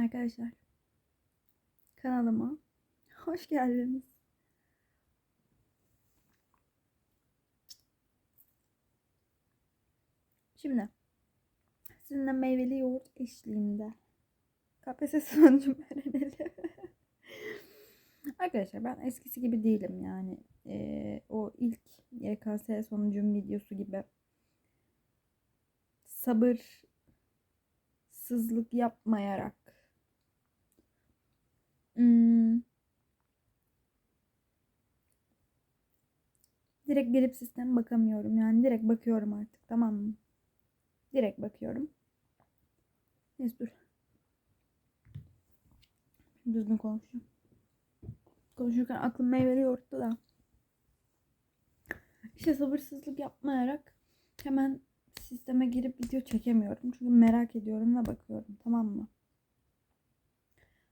Arkadaşlar kanalıma hoş geldiniz. Şimdi sizinle meyveli yoğurt eşliğinde KPSS sonucumu öğrenelim. Arkadaşlar ben eskisi gibi değilim yani. Ee, o ilk YKS sonucum videosu gibi sabırsızlık yapmayarak hmm, direkt girip sisteme bakamıyorum yani direkt bakıyorum artık tamam mı? Direkt bakıyorum. Neyse dur. Düzgün konuşacağım. Konuşurken aklım meyveli yoğurttu da. İşte sabırsızlık yapmayarak hemen sisteme girip video çekemiyorum. Çünkü merak ediyorum ve bakıyorum. Tamam mı?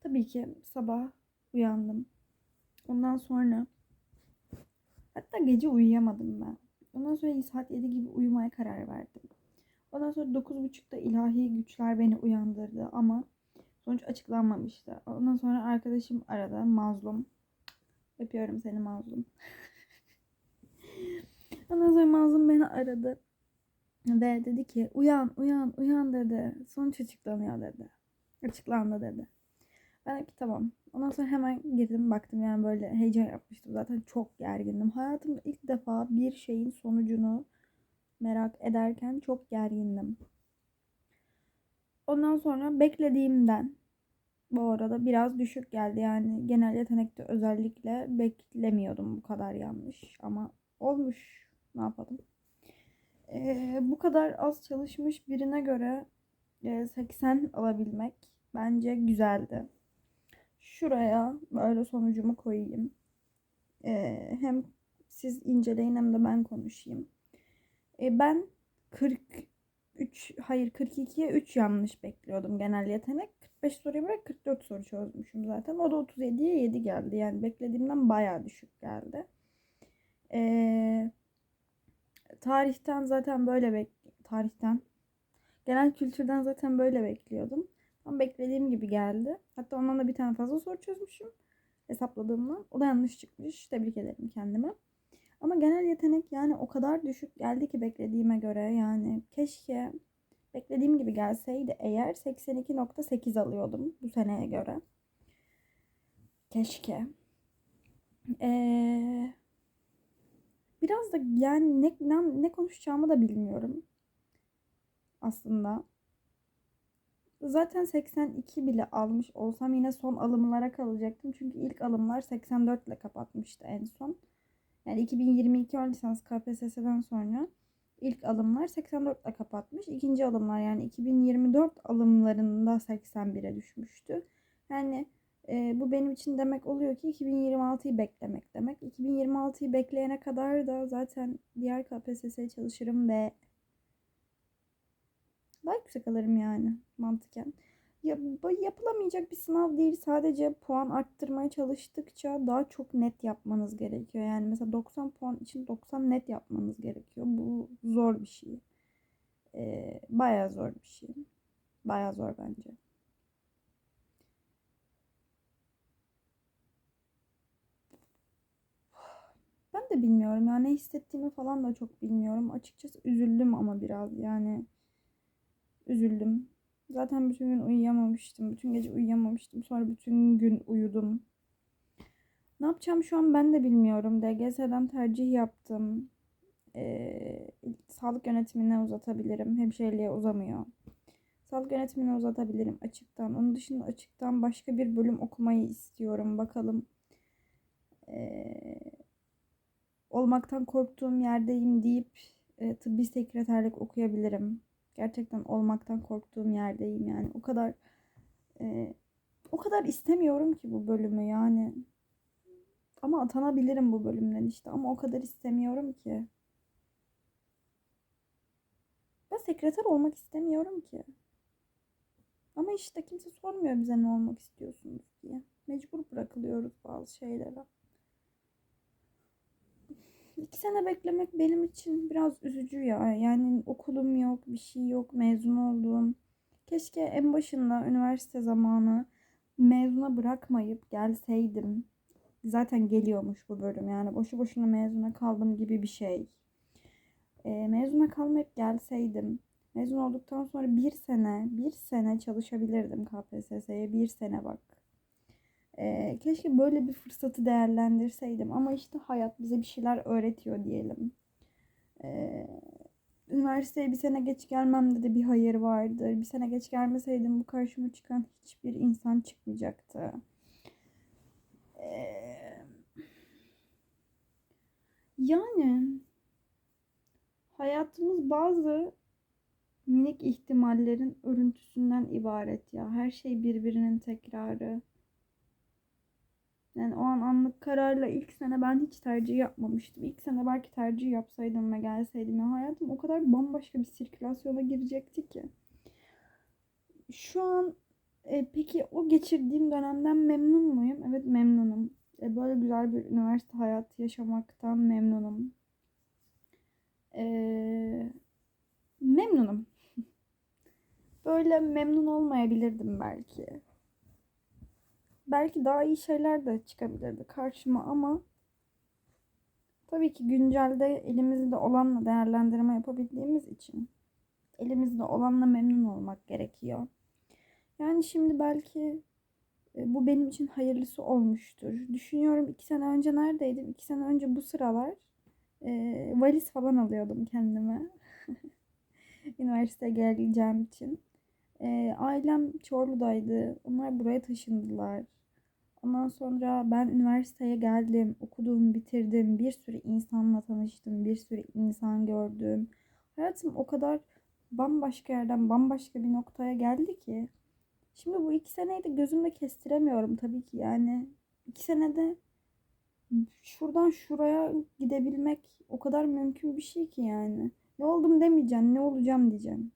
Tabii ki sabah uyandım. Ondan sonra hatta gece uyuyamadım ben. Ondan sonra saat 7 gibi uyumaya karar verdim. Ondan sonra 9.30'da ilahi güçler beni uyandırdı ama sonuç açıklanmamıştı. Ondan sonra arkadaşım aradı. Mazlum. Öpüyorum seni Mazlum. Ondan sonra Mazlum beni aradı. Ve dedi ki uyan uyan uyan dedi. Sonuç açıklanıyor dedi. Açıklandı dedi. Ben de ki tamam. Ondan sonra hemen girdim baktım yani böyle heyecan yapmıştım. Zaten çok gergindim. Hayatımda ilk defa bir şeyin sonucunu merak ederken çok gergindim. Ondan sonra beklediğimden bu arada biraz düşük geldi. Yani genel yetenekte özellikle beklemiyordum bu kadar yanlış. Ama olmuş. Ne yapalım? Ee, bu kadar az çalışmış birine göre 80 alabilmek bence güzeldi. Şuraya böyle sonucumu koyayım. Ee, hem siz inceleyin hem de ben konuşayım. Ee, ben 43 hayır 42'ye 3 yanlış bekliyordum genel yetenek. 45 soruyu bırak 44 soru çözmüşüm zaten. O da 37'ye 7 geldi. Yani beklediğimden bayağı düşük geldi. Eee tarihten zaten böyle bek tarihten genel kültürden zaten böyle bekliyordum. Ama beklediğim gibi geldi. Hatta ondan da bir tane fazla soru çözmüşüm hesapladığımdan. O da yanlış çıkmış. Tebrik ederim kendime. Ama genel yetenek yani o kadar düşük geldi ki beklediğime göre yani keşke beklediğim gibi gelseydi eğer 82.8 alıyordum bu seneye göre. Keşke. Ee, biraz da yani ne, ne, ne konuşacağımı da bilmiyorum. Aslında. Zaten 82 bile almış olsam yine son alımlara kalacaktım. Çünkü ilk alımlar 84 ile kapatmıştı en son. Yani 2022 ön lisans KPSS'den sonra ilk alımlar 84 ile kapatmış. İkinci alımlar yani 2024 alımlarında 81'e düşmüştü. Yani e, bu benim için demek oluyor ki 2026'yı beklemek demek. 2026'yı bekleyene kadar da zaten diğer KPSS'ye çalışırım ve daha yüksek alırım yani mantıken. Ya, yapılamayacak bir sınav değil. Sadece puan arttırmaya çalıştıkça daha çok net yapmanız gerekiyor. Yani mesela 90 puan için 90 net yapmanız gerekiyor. Bu zor bir şey. Ee, bayağı zor bir şey. Bayağı zor bence. Ben de bilmiyorum yani ne hissettiğimi falan da çok bilmiyorum. Açıkçası üzüldüm ama biraz yani üzüldüm. Zaten bütün gün uyuyamamıştım. Bütün gece uyuyamamıştım. Sonra bütün gün uyudum. Ne yapacağım şu an ben de bilmiyorum. DGS'den tercih yaptım. Ee, sağlık yönetimine uzatabilirim. Hemşireliğe uzamıyor. Sağlık yönetimine uzatabilirim açıktan. Onun dışında açıktan başka bir bölüm okumayı istiyorum. Bakalım. Ee, olmaktan korktuğum yerdeyim deyip e, tıbbi sekreterlik okuyabilirim. Gerçekten olmaktan korktuğum yerdeyim yani. O kadar e, o kadar istemiyorum ki bu bölümü yani. Ama atanabilirim bu bölümden işte ama o kadar istemiyorum ki. Ben sekreter olmak istemiyorum ki. Ama işte kimse sormuyor bize ne olmak istiyorsunuz diye. Mecbur bırakılıyoruz bazı şeylere. İki sene beklemek benim için biraz üzücü ya. Yani okulum yok, bir şey yok, mezun oldum. Keşke en başında üniversite zamanı mezuna bırakmayıp gelseydim. Zaten geliyormuş bu bölüm yani boşu boşuna mezuna kaldım gibi bir şey. E, mezuna kalmayıp gelseydim. Mezun olduktan sonra bir sene, bir sene çalışabilirdim KPSS'ye. Bir sene bak. E, keşke böyle bir fırsatı değerlendirseydim. Ama işte hayat bize bir şeyler öğretiyor diyelim. E, üniversiteye bir sene geç gelmemde de bir hayır vardır. Bir sene geç gelmeseydim bu karşıma çıkan hiçbir insan çıkmayacaktı. Ee, yani hayatımız bazı minik ihtimallerin örüntüsünden ibaret ya. Her şey birbirinin tekrarı. Yani o an anlık kararla ilk sene ben hiç tercih yapmamıştım. İlk sene belki tercih yapsaydım ve gelseydim ya hayatım o kadar bambaşka bir sirkülasyona girecekti ki. Şu an e, peki o geçirdiğim dönemden memnun muyum? Evet memnunum. E, böyle güzel bir üniversite hayatı yaşamaktan memnunum. E, memnunum. Böyle memnun olmayabilirdim belki. Belki daha iyi şeyler de çıkabilirdi karşıma ama tabii ki güncelde elimizde olanla değerlendirme yapabildiğimiz için elimizde olanla memnun olmak gerekiyor. Yani şimdi belki e, bu benim için hayırlısı olmuştur. Düşünüyorum iki sene önce neredeydim? İki sene önce bu sıralar e, valiz falan alıyordum kendime. Üniversiteye geleceğim için. E, ailem Çorlu'daydı. Onlar buraya taşındılar. Ondan sonra ben üniversiteye geldim, okudum, bitirdim. Bir sürü insanla tanıştım, bir sürü insan gördüm. Hayatım o kadar bambaşka yerden bambaşka bir noktaya geldi ki. Şimdi bu iki seneyi de gözümde kestiremiyorum tabii ki yani. iki senede şuradan şuraya gidebilmek o kadar mümkün bir şey ki yani. Ne oldum demeyeceğim, ne olacağım diyeceğim.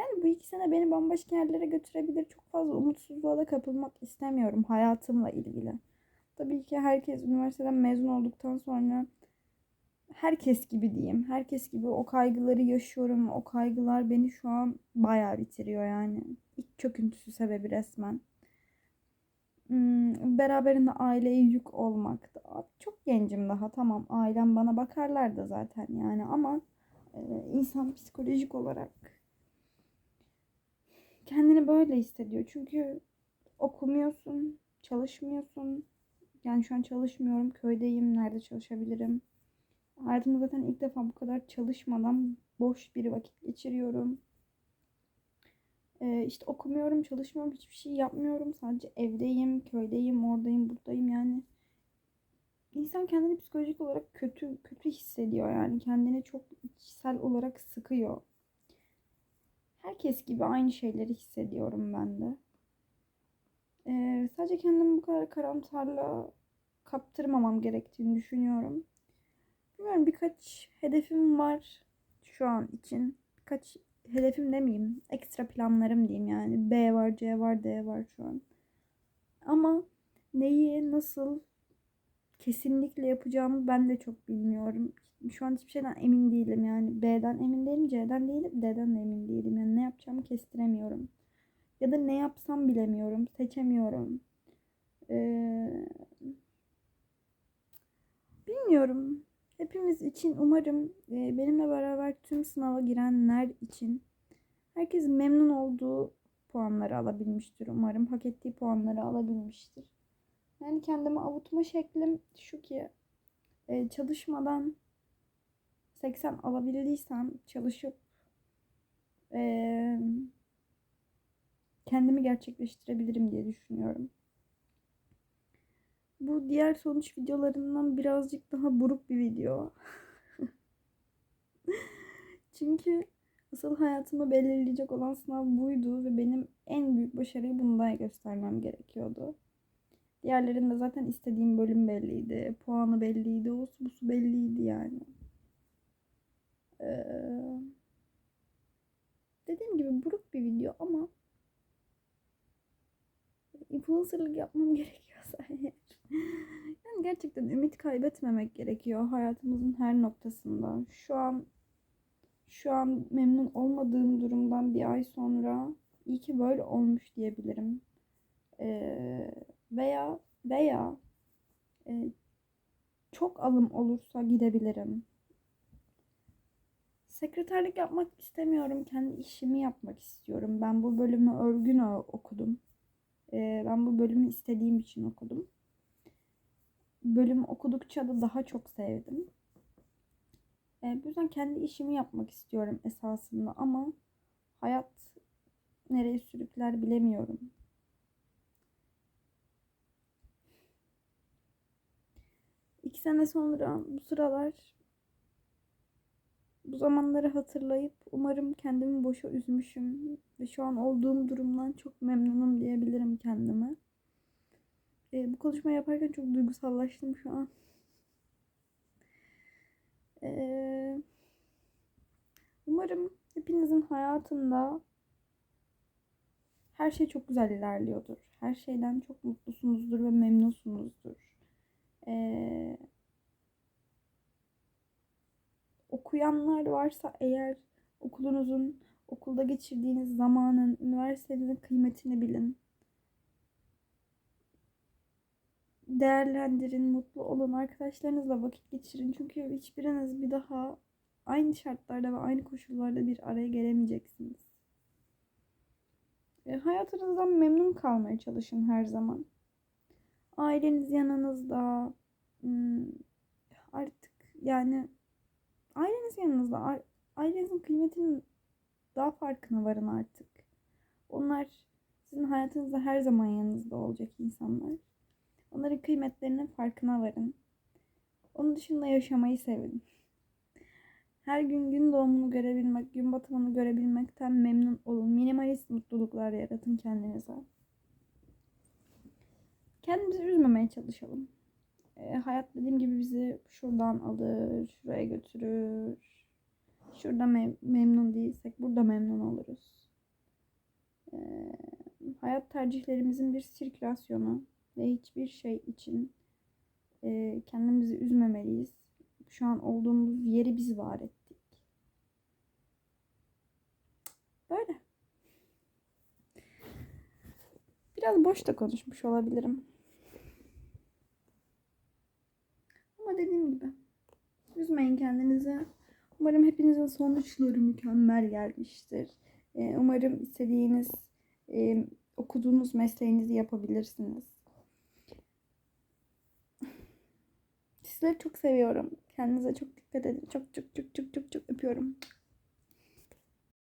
Yani bu iki sene beni bambaşka yerlere götürebilir. Çok fazla umutsuzluğa da kapılmak istemiyorum hayatımla ilgili. Tabii ki herkes üniversiteden mezun olduktan sonra herkes gibi diyeyim. Herkes gibi o kaygıları yaşıyorum. O kaygılar beni şu an bayağı bitiriyor yani. İlk çöküntüsü sebebi resmen. Hmm, beraberinde aileye yük olmak. Da. Çok gencim daha tamam ailem bana bakarlar da zaten yani ama e, insan psikolojik olarak kendini böyle hissediyor. Çünkü okumuyorsun, çalışmıyorsun. Yani şu an çalışmıyorum, köydeyim, nerede çalışabilirim? Hayatımda zaten ilk defa bu kadar çalışmadan boş bir vakit geçiriyorum. Ee, işte okumuyorum, çalışmıyorum, hiçbir şey yapmıyorum. Sadece evdeyim, köydeyim, oradayım, buradayım yani. İnsan kendini psikolojik olarak kötü kötü hissediyor yani. Kendini çok içsel olarak sıkıyor. Herkes gibi aynı şeyleri hissediyorum ben de. Ee, sadece kendimi bu kadar karamsarla kaptırmamam gerektiğini düşünüyorum. Bilmiyorum birkaç hedefim var şu an için. Birkaç hedefim demeyeyim. Ekstra planlarım diyeyim yani. B var, C var, D var şu an. Ama neyi, nasıl kesinlikle yapacağımı ben de çok bilmiyorum. Şu an hiçbir şeyden emin değilim yani. B'den emin değilim, C'den değilim, D'den de emin değilim. Yani ne yapacağımı kestiremiyorum. Ya da ne yapsam bilemiyorum, seçemiyorum. Ee, bilmiyorum. Hepimiz için umarım e, benimle beraber tüm sınava girenler için herkes memnun olduğu puanları alabilmiştir umarım. Hak ettiği puanları alabilmiştir. Yani kendimi avutma şeklim şu ki e, çalışmadan 80 alabildiysem çalışıp e, kendimi gerçekleştirebilirim diye düşünüyorum. Bu diğer sonuç videolarından birazcık daha buruk bir video. Çünkü asıl hayatımı belirleyecek olan sınav buydu ve benim en büyük başarıyı bunda göstermem gerekiyordu. Diğerlerinde zaten istediğim bölüm belliydi. Puanı belliydi. O busu belliydi yani. Ee, dediğim gibi buruk bir video ama influencerlık yapmam gerekiyorsa eğer. yani gerçekten ümit kaybetmemek gerekiyor hayatımızın her noktasında. Şu an şu an memnun olmadığım durumdan bir ay sonra iyi ki böyle olmuş diyebilirim. Ee, veya veya e, çok alım olursa gidebilirim. Sekreterlik yapmak istemiyorum. Kendi işimi yapmak istiyorum. Ben bu bölümü örgün okudum. Ee, ben bu bölümü istediğim için okudum. Bölüm okudukça da daha çok sevdim. Ee, bu yüzden kendi işimi yapmak istiyorum esasında ama hayat nereye sürükler bilemiyorum. İki sene sonra bu sıralar bu zamanları hatırlayıp umarım kendimi boşa üzmüşüm ve şu an olduğum durumdan çok memnunum diyebilirim kendime. Ee, bu konuşmayı yaparken çok duygusallaştım şu an. Ee, umarım hepinizin hayatında her şey çok güzel ilerliyordur. Her şeyden çok mutlusunuzdur ve memnunsunuzdur. Ee, okuyanlar varsa eğer okulunuzun, okulda geçirdiğiniz zamanın, üniversitenizin kıymetini bilin. Değerlendirin, mutlu olun, arkadaşlarınızla vakit geçirin. Çünkü hiçbiriniz bir daha aynı şartlarda ve aynı koşullarda bir araya gelemeyeceksiniz. E, hayatınızdan memnun kalmaya çalışın her zaman. Aileniz yanınızda. Hmm, Artık yani aileniz yanınızda. Ailenizin kıymetinin daha farkına varın artık. Onlar sizin hayatınızda her zaman yanınızda olacak insanlar. Onların kıymetlerinin farkına varın. Onun dışında yaşamayı sevin. Her gün gün doğumunu görebilmek, gün batımını görebilmekten memnun olun. Minimalist mutluluklar yaratın kendinize. Kendimizi üzmemeye çalışalım. E, hayat dediğim gibi bizi şuradan alır, şuraya götürür. Şurada mem- memnun değilsek burada memnun oluruz. E, hayat tercihlerimizin bir sirkülasyonu ve hiçbir şey için e, kendimizi üzmemeliyiz. Şu an olduğumuz yeri biz var ettik. Böyle. Biraz boş da konuşmuş olabilirim. Ama dediğim gibi üzmeyin kendinizi. Umarım hepinizin sonuçları mükemmel gelmiştir. Ee, umarım istediğiniz, okuduğunuz mesleğinizi yapabilirsiniz. Sizleri çok seviyorum. Kendinize çok dikkat edin. Çok çok çok çok çok çok öpüyorum.